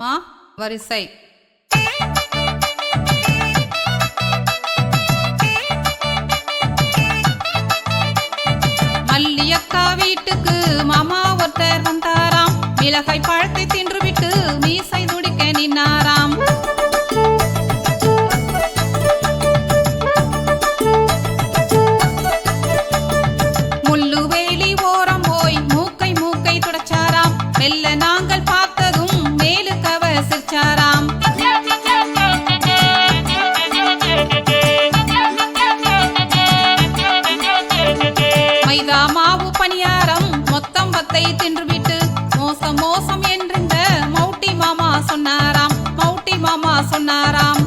மா வரிசை. மல்லியக்கா வீட்டுக்கு மாமா ஒருத்தர் வந்தாராம். மிளகாய் பழத்தை தின்றுவிட்டு மீசை துடிக்க நின்னாராம். முள்ளு வேலி ஓரம் போய் மூக்கை மூக்கை துடைச்சாராம். மெல்ல நாங்கள் பார்த்து மேலுக்கவ மைதா மாவு பணியாரம் மொத்தம் பத்தை தின்றுவிட்டு மோசம் மோசம் என்றிருந்த மௌட்டி மாமா சொன்னாராம் மௌட்டி மாமா சொன்னாராம்.